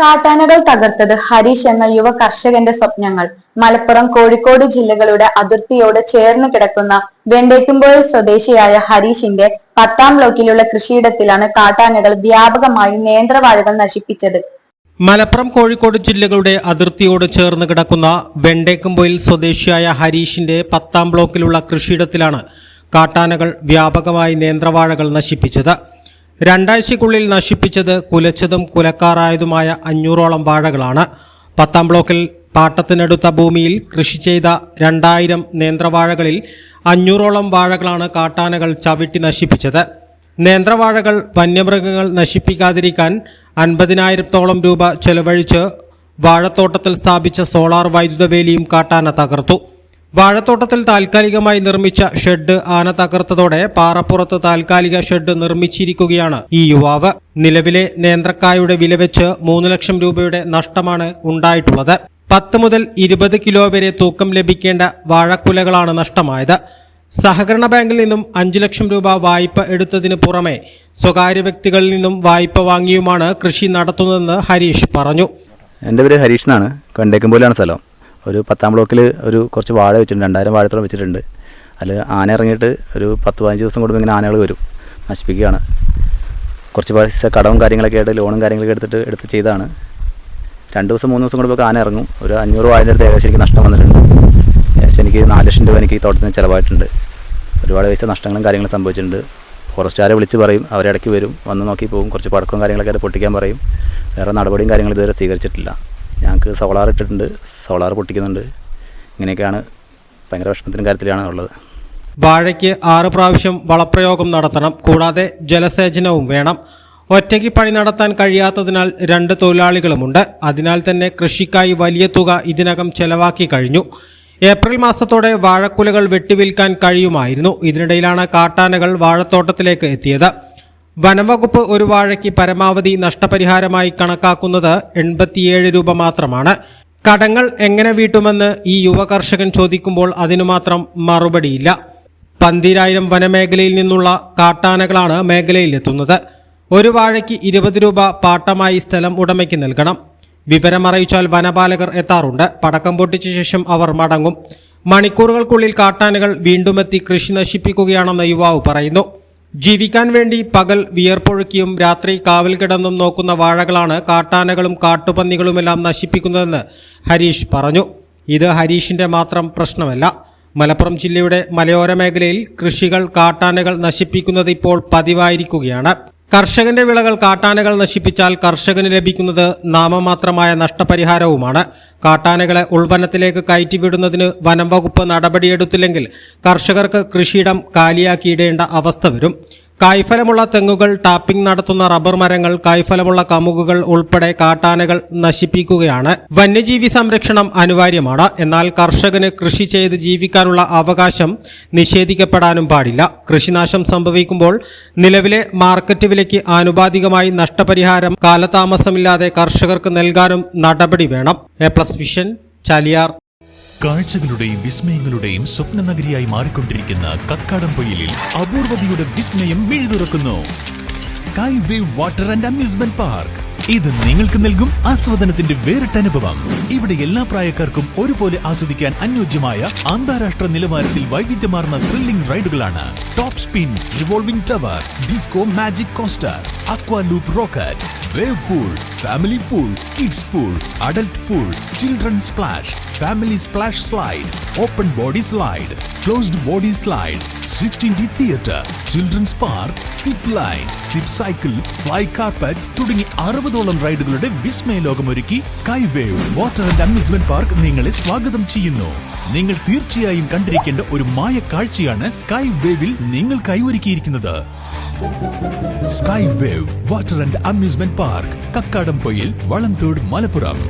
കാട്ടാനകൾ തകർത്തത് ഹരീഷ് എന്ന യുവ കർഷകന്റെ സ്വപ്നങ്ങൾ. മലപ്പുറം കോഴിക്കോട് ജില്ലകളുടെ അതിർത്തിയോട് ചേർന്ന് കിടക്കുന്ന വെണ്ടേക്കുംപോയിൽ സ്വദേശിയായ ഹരീഷിന്റെ പത്താം ബ്ലോക്കിലുള്ള കൃഷിയിടത്തിലാണ് കാട്ടാനകൾ വ്യാപകമായി നേന്ത്രവാഴകൾ നശിപ്പിച്ചത്. മലപ്പുറം കോഴിക്കോട് ജില്ലകളുടെ അതിർത്തിയോട് ചേർന്ന് കിടക്കുന്ന വെണ്ടേക്കുംപൊയിൽ സ്വദേശിയായ ഹരീഷിന്റെ പത്താം ബ്ലോക്കിലുള്ള കൃഷിയിടത്തിലാണ് കാട്ടാനകൾ വ്യാപകമായി നേന്ത്രവാഴകൾ നശിപ്പിച്ചത്. രണ്ടാഴ്ചയ്ക്കുള്ളിൽ നശിപ്പിച്ചത് കുലച്ചതും കുലക്കാറായതുമായ അഞ്ഞൂറോളം വാഴകളാണ്. പത്താം ബ്ലോക്കിൽ പാട്ടത്തിനടുത്ത ഭൂമിയിൽ കൃഷി ചെയ്ത രണ്ടായിരം നേന്ത്രവാഴകളിൽ അഞ്ഞൂറോളം വാഴകളാണ് കാട്ടാനകൾ ചവിട്ടി നശിപ്പിച്ചത്. നേന്ത്രവാഴകൾ വന്യമൃഗങ്ങൾ നശിപ്പിക്കാതിരിക്കാൻ അൻപതിനായിരത്തോളം രൂപ ചെലവഴിച്ച് വാഴത്തോട്ടത്തിൽ സ്ഥാപിച്ച സോളാർ വൈദ്യുത വേലിയും കാട്ടാന തകർത്തു. വാഴത്തോട്ടത്തിൽ താൽക്കാലികമായി നിർമ്മിച്ച ഷെഡ് ആന തകർത്തതോടെ പാറപ്പുറത്ത് താൽക്കാലിക ഷെഡ് നിർമ്മിച്ചിരിക്കുകയാണ് ഈ യുവാവ്. നിലവിലെ നേന്ത്രക്കായുടെ വില വെച്ച് മൂന്ന് ലക്ഷം രൂപയുടെ നഷ്ടമാണ് ഉണ്ടായിട്ടുള്ളത്. പത്ത് മുതൽ ഇരുപത് കിലോ വരെ തൂക്കം ലഭിക്കേണ്ട വാഴക്കുലകളാണ് നഷ്ടമായത്. സഹകരണ ബാങ്കിൽ നിന്നും അഞ്ചു ലക്ഷം രൂപ വായ്പ എടുത്തതിന് പുറമെ സ്വകാര്യ വ്യക്തികളിൽ നിന്നും വായ്പ വാങ്ങിയുമാണ് കൃഷി നടത്തുന്നതെന്ന് ഹരീഷ് പറഞ്ഞു. എന്റെ പേര് ഹരീഷ് എന്നാണ്. കണ്ടേക്കും പോലെയാണ് സ്ഥലം. ഒരു പത്താം ബ്ലോക്കിൽ ഒരു കുറച്ച് വാഴ വെച്ചിട്ടുണ്ട് രണ്ടായിരം വാഴത്തോളം വെച്ചിട്ടുണ്ട്. അതിൽ ആന ഇറങ്ങിയിട്ട് ഒരു പത്ത് പതിനഞ്ച് ദിവസം കൂടുമ്പോൾ ഇങ്ങനെ ആനകൾ വരും നശിപ്പിക്കുകയാണ്. കുറച്ച് പൈസ കടവും കാര്യങ്ങളൊക്കെ ആയിട്ട് ലോണും കാര്യങ്ങളൊക്കെ എടുത്തിട്ട് എടുത്ത് ചെയ്താണ്. രണ്ട് ദിവസം മൂന്ന് ദിവസം കൂടുമ്പോൾ ആന ഇറങ്ങും. ഒരു അഞ്ഞൂറ് വാഴന്റെ അടുത്ത് ഏകദേശം എനിക്ക് നഷ്ടം വന്നിട്ടുണ്ട്. ഏകദേശം എനിക്ക് നാല് ലക്ഷം രൂപ എനിക്ക് തോട്ടത്തിന് ചിലവായിട്ടുണ്ട്. ഒരുപാട് പൈസ നഷ്ടങ്ങളും കാര്യങ്ങളും സംഭവിച്ചിട്ടുണ്ട്. ഫോറസ്റ്റുകാരെ വിളിച്ച് പറയും അവരിടയ്ക്ക് വരും വന്ന് നോക്കി പോകും. കുറച്ച് പടക്കവും കാര്യങ്ങളൊക്കെ പൊട്ടിക്കാൻ പറയും. വേറെ നടപടിയും കാര്യങ്ങളും ഇതുവരെ സ്വീകരിച്ചിട്ടില്ല. ഞങ്ങൾക്ക് സോളാർ ഇട്ടിട്ടുണ്ട് സോളാർ പൊട്ടിക്കുന്നുണ്ട്. ഇങ്ങനെയൊക്കെയാണ് ഭയങ്കര വിഷമത്തിന്റെ കാര്യത്തിലാണ് ഉള്ളത്. വാഴയ്ക്ക് ആറ് പ്രാവശ്യം വളപ്രയോഗം നടത്തണം കൂടാതെ ജലസേചനവും വേണം. ഒറ്റയ്ക്ക് പണി നടത്താൻ കഴിയാത്തതിനാൽ രണ്ട് തൊഴിലാളികളുമുണ്ട്. അതിനാൽ തന്നെ കൃഷിക്കായി വലിയ തുക ഇതിനകം ചെലവാക്കി കഴിഞ്ഞു. ഏപ്രിൽ മാസത്തോടെ വാഴക്കുലകൾ വെട്ടിവിൽക്കാൻ കഴിയുമായിരുന്നു. ഇതിനിടയിലാണ് കാട്ടാനകൾ വാഴത്തോട്ടത്തിലേക്ക് എത്തിയത്. വനംവകുപ്പ് ഒരു വാഴയ്ക്ക് പരമാവധി നഷ്ടപരിഹാരമായി കണക്കാക്കുന്നത് എൺപത്തിയേഴ് രൂപ മാത്രമാണ്. കടങ്ങൾ എങ്ങനെ വീട്ടുമെന്ന് ഈ യുവ കർഷകൻ ചോദിക്കുമ്പോൾ അതിനു മാത്രം മറുപടിയില്ല. പന്തിരായിരം വനമേഖലയിൽ നിന്നുള്ള കാട്ടാനകളാണ് മേഖലയിലെത്തുന്നത്. ഒരു വാഴയ്ക്ക് ഇരുപത് രൂപ പാട്ടമായി സ്ഥലം ഉടമയ്ക്ക് നൽകണം. വിവരമറിയിച്ചാൽ വനപാലകർ എത്താറുണ്ട്. പടക്കം പൊട്ടിച്ച ശേഷം അവർ മടങ്ങും. മണിക്കൂറുകൾക്കുള്ളിൽ കാട്ടാനകൾ വീണ്ടുമെത്തി കൃഷി നശിപ്പിക്കുകയാണെന്ന് യുവാവ് പറയുന്നു. ജീവിക്കാൻ വേണ്ടി പകൽ വിയർപ്പൊഴുക്കിയും രാത്രി കാവൽ കിടന്നും നോക്കുന്ന വാഴകളാണ് കാട്ടാനകളും കാട്ടുപന്നികളുമെല്ലാം നശിപ്പിക്കുന്നതെന്ന് ഹരീഷ് പറഞ്ഞു. ഇത് ഹരീഷിന്റെ മാത്രം പ്രശ്നമല്ല. മലപ്പുറം ജില്ലയുടെ മലയോര മേഖലയിൽ കൃഷികൾ കാട്ടാനകൾ നശിപ്പിക്കുന്നത് ഇപ്പോൾ പതിവായിരിക്കുകയാണ്. കർഷകന്റെ വിളകൾ കാട്ടാനകൾ നശിപ്പിച്ചാൽ കർഷകന് ലഭിക്കുന്നത് നാമമാത്രമായ നഷ്ടപരിഹാരവുമാണ്. കാട്ടാനകളെ ഉൾവനത്തിലേക്ക് കയറ്റിവിടുന്നതിന് വനം വകുപ്പ് നടപടിയെടുത്തില്ലെങ്കിൽ കർഷകർക്ക് കൃഷിയിടം കാലിയാക്കിയിടേണ്ട അവസ്ഥ വരും. കായ്ഫലമുള്ള തെങ്ങുകൾ ടാപ്പിംഗ് നടത്തുന്ന റബ്ബർ മരങ്ങൾ കായ്ഫലമുള്ള കമുകുകൾ ഉൾപ്പെടെ കാട്ടാനകൾ നശിപ്പിക്കുകയാണ്. വന്യജീവി സംരക്ഷണം അനിവാര്യമാണ്. എന്നാൽ കർഷകന് കൃഷി ചെയ്ത് ജീവിക്കാനുള്ള അവകാശം നിഷേധിക്കപ്പെടാനും പാടില്ല. കൃഷിനാശം സംഭവിക്കുമ്പോൾ നിലവിലെ മാർക്കറ്റ് വിലയ്ക്ക് ആനുപാതികമായി നഷ്ടപരിഹാരം കാലതാമസമില്ലാതെ കർഷകർക്ക് നൽകാനും നടപടി വേണം. A plus vision Chaliyar. കാഴ്ചകളുടെയും വിസ്മയങ്ങളുടെയും സ്വപ്ന നഗരിയായി മാറിക്കൊണ്ടിരിക്കുന്ന കക്കാടം പൊയിലിൽ അപൂർവതയുടെ വിസ്മയം മിഴുതുറക്കുന്നു. Sky wave water and amusement park ഇത് നിങ്ങൾക്ക് നൽകും ആസ്വാദനത്തിന്റെ വേറിട്ട അനുഭവം. ഇവിടെ എല്ലാ പ്രായക്കാർക്കും ഒരുപോലെ ആസ്വദിക്കാൻ അനുയോജ്യമായ അന്താരാഷ്ട്ര നിലവാരത്തിൽ വൈവിധ്യമാർന്ന thrilling റൈഡുകളാണ് top spin revolving tower disco magic coaster aqua loop rocket wave pool family pool kids pool adult pool children splash splash slide open body slide closed body slide sixteen D theatre children's park zip line zip cycle fly carpet തുടങ്ങി അറുപതോളം റൈഡുകളുടെ വിസ്മയ ലോകമൊരുക്കി sky wave water and amusement park നിങ്ങളെ സ്വാഗതം ചെയ്യുന്നു. നിങ്ങൾ തീർച്ചയായും കണ്ടിരിക്കേണ്ട ഒരു മായ കാഴ്ചയാണ് സ്കൈ വേവിൽ നിങ്ങൾക്കായി ഒരുക്കിയിരിക്കുന്നത് sky wave water and amusement park Kakkadampoyil Valamthode Malappuram.